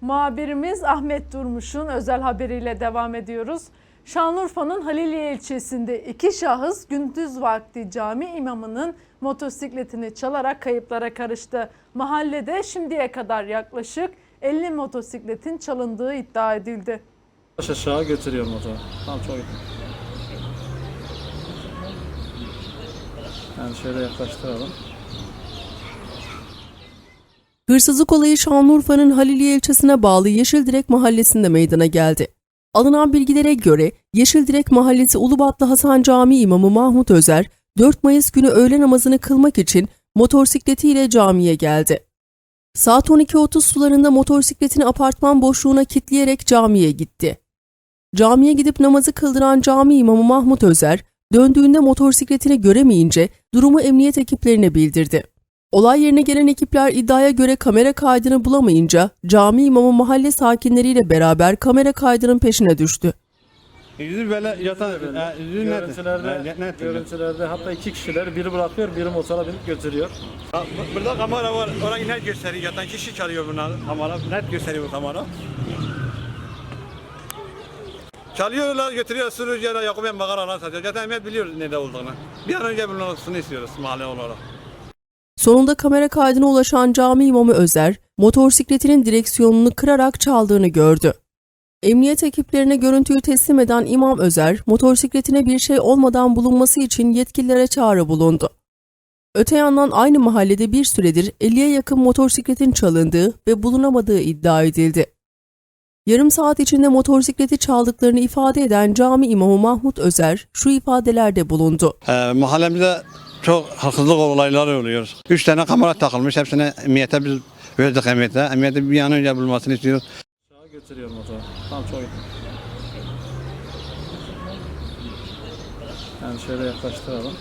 Muhabirimiz Ahmet Durmuş'un özel haberiyle devam ediyoruz. Şanlıurfa'nın Haliliye ilçesinde iki şahıs gündüz vakti cami imamının motosikletini çalarak kayıplara karıştı. Mahallede şimdiye kadar yaklaşık 50 motosikletin çalındığı iddia edildi. Baş aşağı götürüyor motoru. Tam çok. Yani şöyle yaklaştıralım. Hırsızlık olayı Şanlıurfa'nın Haliliye ilçesine bağlı Yeşildirek mahallesinde meydana geldi. Alınan bilgilere göre Yeşildirek Mahallesi Ulubatlı Hasan Camii imamı Mahmut Özer, 4 Mayıs günü öğle namazını kılmak için motorsikletiyle camiye geldi. Saat 12.30 sularında motorsikletini apartman boşluğuna kilitleyerek camiye gitti. Camiye gidip namazı kıldıran cami imamı Mahmut Özer, döndüğünde motorsikletini göremeyince durumu emniyet ekiplerine bildirdi. Olay yerine gelen ekipler iddiaya göre kamera kaydını bulamayınca cami imamı mahalle sakinleriyle beraber kamera kaydının peşine düştü. Yüzü böyle yatan, e, yüzü net. Görüntülerde, E, net. görüntülerde hatta iki kişiler biri bırakıyor, biri motora binip götürüyor. Ha, bu- Burada kamera var, orayı net gösteriyor. Yatan kişi çalıyor bunlar. Kamera net gösteriyor bu kamera. Çalıyorlar, götürüyor sürücüye Yakup Bey makaralar satıyor. Zaten Emniyet biliyor nerede olduğunu. Bir an önce bulunmasını istiyoruz mahalle olarak. Sonunda kamera kaydına ulaşan cami imamı Özer, motorsikletinin direksiyonunu kırarak çaldığını gördü. Emniyet ekiplerine görüntüyü teslim eden İmam Özer, motorsikletine bir şey olmadan bulunması için yetkililere çağrı bulundu. Öte yandan aynı mahallede bir süredir 50'ye yakın motosikletin çalındığı ve bulunamadığı iddia edildi. Yarım saat içinde motosikleti çaldıklarını ifade eden cami imamı Mahmut Özer şu ifadelerde bulundu. Ee, mahallemizde çok hırsızlık olayları oluyor. Üç tane kamera takılmış. Hepsine emniyete biz verdik emniyete. Emniyete bir an önce bulunmasını istiyoruz. Aşağı götürüyor motoru. Tam çok iyi. Yani şöyle yaklaştıralım.